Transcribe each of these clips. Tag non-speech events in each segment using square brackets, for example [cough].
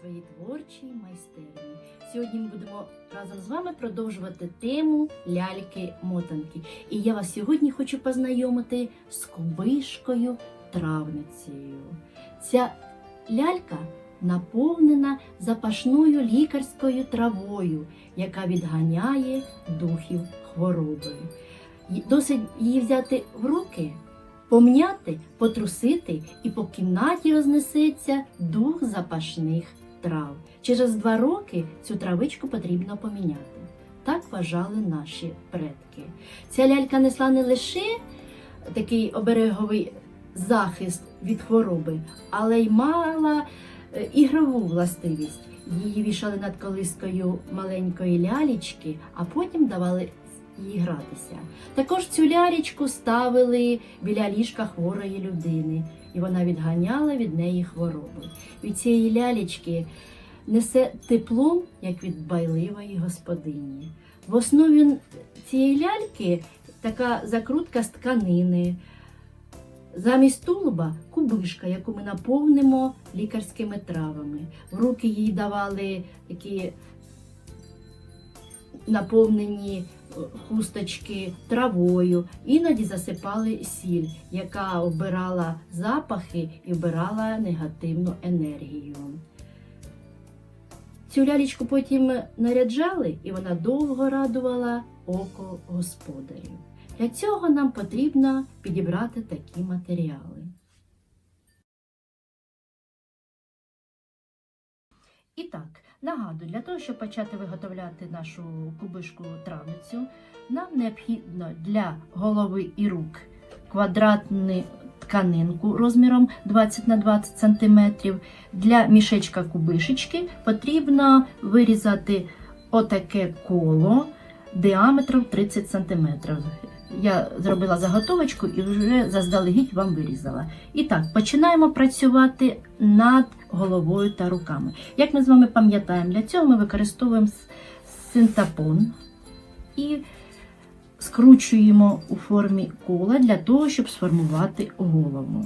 своїй творчій майстерні. Сьогодні ми будемо разом з вами продовжувати тему ляльки-мотанки. І я вас сьогодні хочу познайомити з кубишкою травницею. Ця лялька наповнена запашною лікарською травою, яка відганяє духів хвороби. Досить її взяти в руки, помняти, потрусити, і по кімнаті рознесеться дух запашних трав. Через два роки цю травичку потрібно поміняти. Так вважали наші предки. Ця лялька несла не лише такий обереговий захист від хвороби, але й мала е, ігрову властивість. Її вішали над колискою маленької лялічки, а потім давали їй гратися. Також цю лялечку ставили біля ліжка хворої людини, і вона відганяла від неї хвороби. Від цієї лялечки несе теплом, як від байливої господині. В основі цієї ляльки така закрутка з тканини. Замість тулуба кубишка, яку ми наповнимо лікарськими травами. В руки їй давали такі наповнені хусточки травою, іноді засипали сіль, яка обирала запахи і вбирала негативну енергію. Цю лялечку потім наряджали, і вона довго радувала око господарів. Для цього нам потрібно підібрати такі матеріали. І так, нагадую, для того, щоб почати виготовляти нашу кубишку травницю, нам необхідно для голови і рук квадратну тканинку розміром 20 на 20 см. Для мішечка кубишечки потрібно вирізати отаке коло діаметром 30 см. Я зробила заготовочку і вже заздалегідь вам вирізала. І так, починаємо працювати над головою та руками. Як ми з вами пам'ятаємо, для цього ми використовуємо синтапон і скручуємо у формі кола для того, щоб сформувати голову.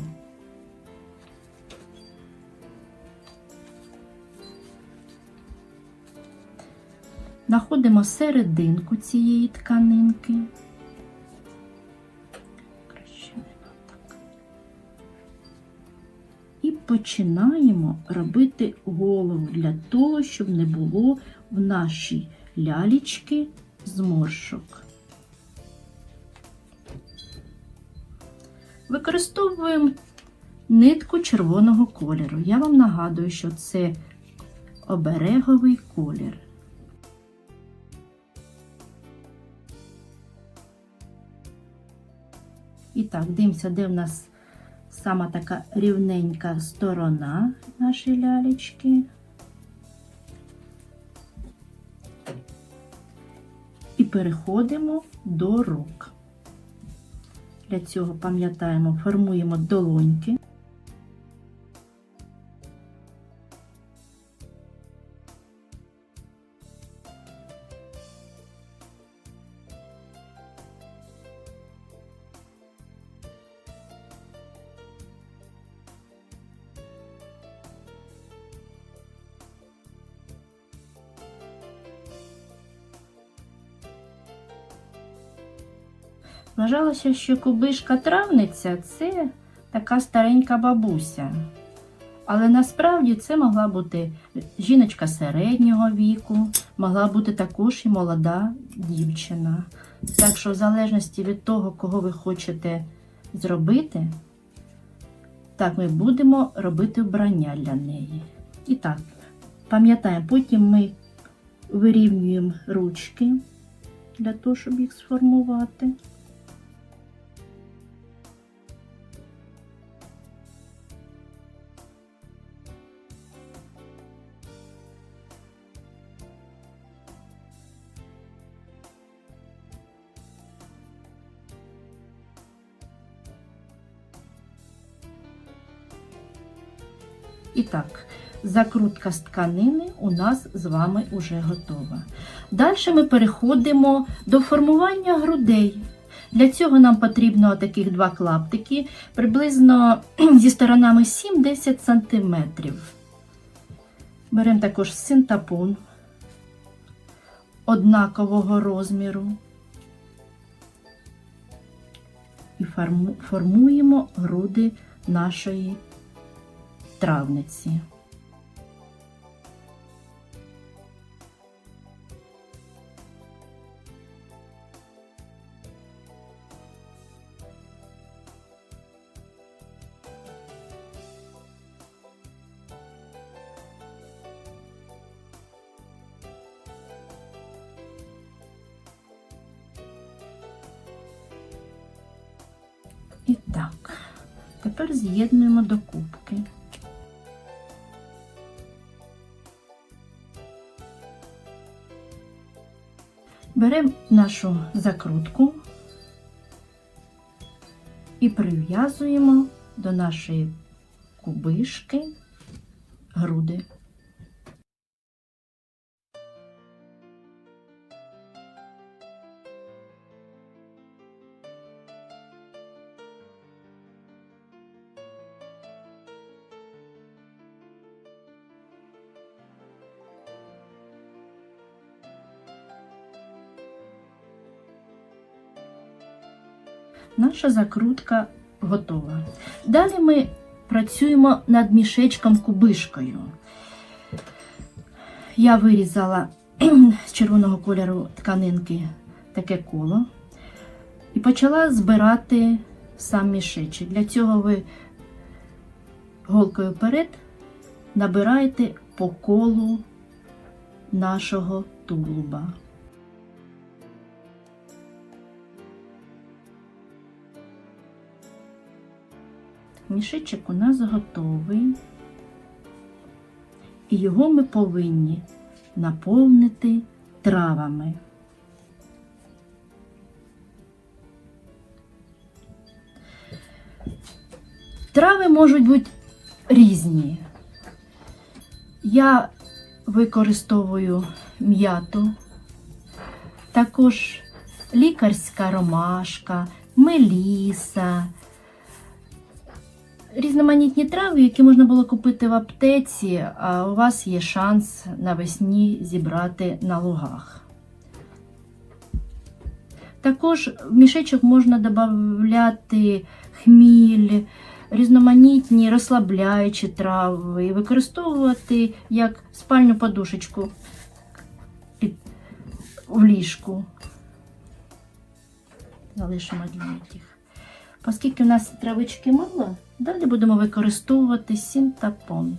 Знаходимо серединку цієї тканинки. Починаємо робити голову для того, щоб не було в нашій лялічки зморшок. Використовуємо нитку червоного кольору. Я вам нагадую, що це обереговий колір. І так, дивимося, де в нас сама така рівненька сторона нашої лялечки. І переходимо до рук. Для цього пам'ятаємо, формуємо долоньки. Вважалося, що кубишка травниця це така старенька бабуся. Але насправді це могла бути жіночка середнього віку, могла бути також і молода дівчина. Так що, в залежності від того, кого ви хочете зробити, так ми будемо робити вбрання для неї. І так, пам'ятаємо, потім ми вирівнюємо ручки для того, щоб їх сформувати. Так, закрутка з тканини у нас з вами вже готова. Далі ми переходимо до формування грудей. Для цього нам потрібно таких два клаптики, приблизно [clears throat] зі сторонами 7-10 см. Беремо також синтапон однакового розміру і формуємо груди нашої травниці. І так, тепер з'єднуємо до Беремо нашу закрутку і прив'язуємо до нашої кубишки груди. Наша закрутка готова. Далі ми працюємо над мішечком кубишкою. Я вирізала з червоного кольору тканинки таке коло і почала збирати сам мішечок. Для цього ви голкою вперед набираєте по колу нашого тулуба. Мішечок у нас готовий, і його ми повинні наповнити травами. Трави можуть бути різні. Я використовую м'яту, також лікарська ромашка, меліса, різноманітні трави, які можна було купити в аптеці, а у вас є шанс навесні зібрати на лугах. Також в мішечок можна додати хміль, різноманітні розслабляючі трави використовувати як спальну подушечку під, в ліжку. Залишимо для них. Оскільки в нас травички мало, далі будемо використовувати синтапон.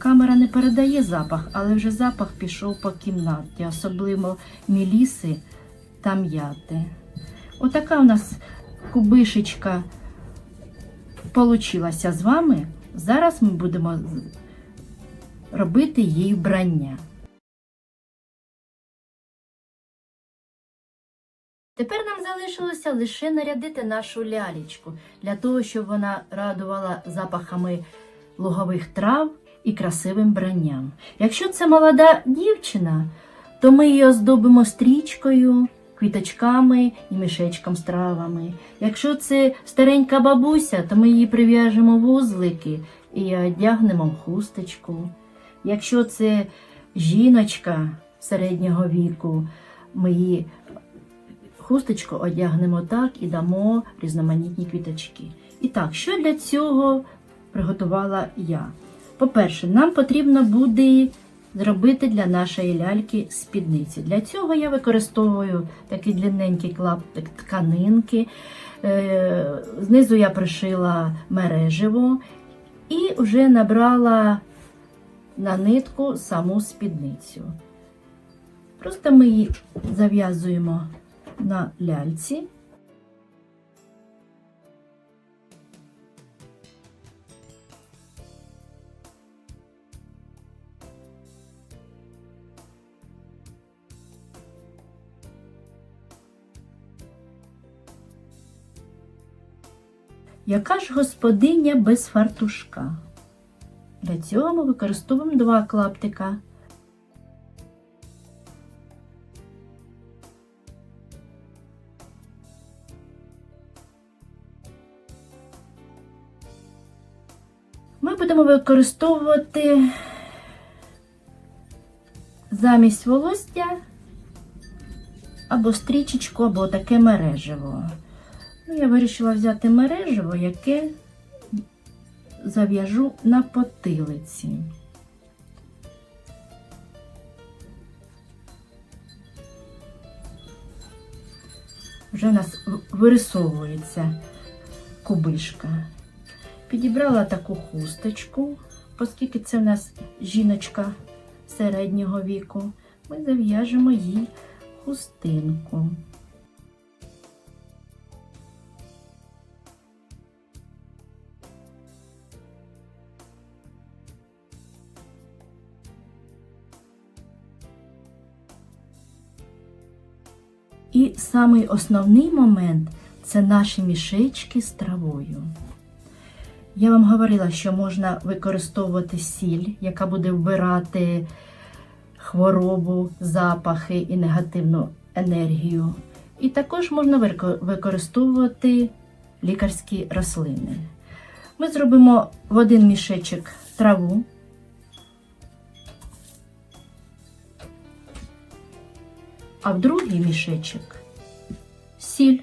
Камера не передає запах, але вже запах пішов по кімнаті, особливо міліси та м'яти. Отака у нас кубишечка получилася з вами. Зараз ми будемо робити їй вбрання. Тепер нам залишилося лише нарядити нашу лялечку для того, щоб вона радувала запахами лугових трав і красивим бранням. Якщо це молода дівчина, то ми її оздобимо стрічкою, квіточками і мішечком з травами. Якщо це старенька бабуся, то ми її прив'яжемо вузлики і одягнемо в хусточку. Якщо це жіночка середнього віку, ми її хусточку одягнемо так і дамо різноманітні квіточки. І так, що для цього приготувала я? По-перше, нам потрібно буде зробити для нашої ляльки спідниці. Для цього я використовую такий длинненький клаптик тканинки. Е, Знизу я пришила мереживо і вже набрала на нитку саму спідницю. Просто ми її зав'язуємо на ляльці. Яка ж господиня без фартушка? Для цього ми використовуємо два клаптика. Ми будемо використовувати замість волосся або стрічечку, або таке мережево. Ну, я вирішила взяти мережево, яке зав'яжу на потилиці. Вже у нас вирисовується кубишка. Підібрала таку хусточку, оскільки це в нас жіночка середнього віку, ми зав'яжемо їй хустинку. І самий основний момент це наші мішечки з травою. Я вам говорила, що можна використовувати сіль, яка буде вбирати хворобу, запахи і негативну енергію. І також можна використовувати лікарські рослини. Ми зробимо в один мішечок траву. А в другий мішечок сіль.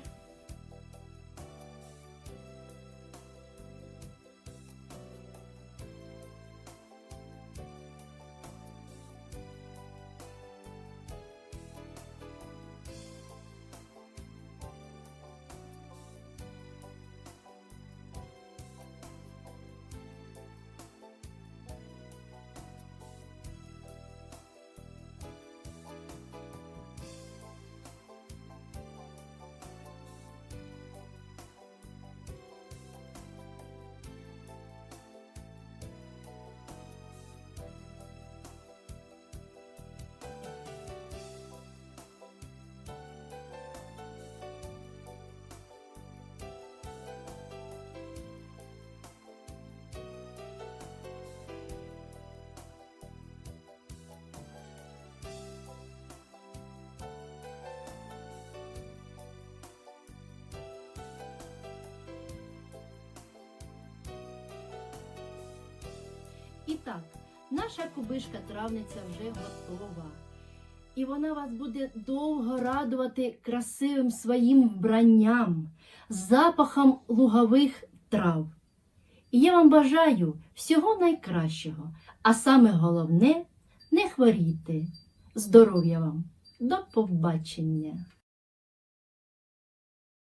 Так, наша кубишка травниця вже готова. І вона вас буде довго радувати красивим своїм вбранням, запахом лугових трав. І я вам бажаю всього найкращого, а саме головне не хворійте. Здоров'я вам! До побачення!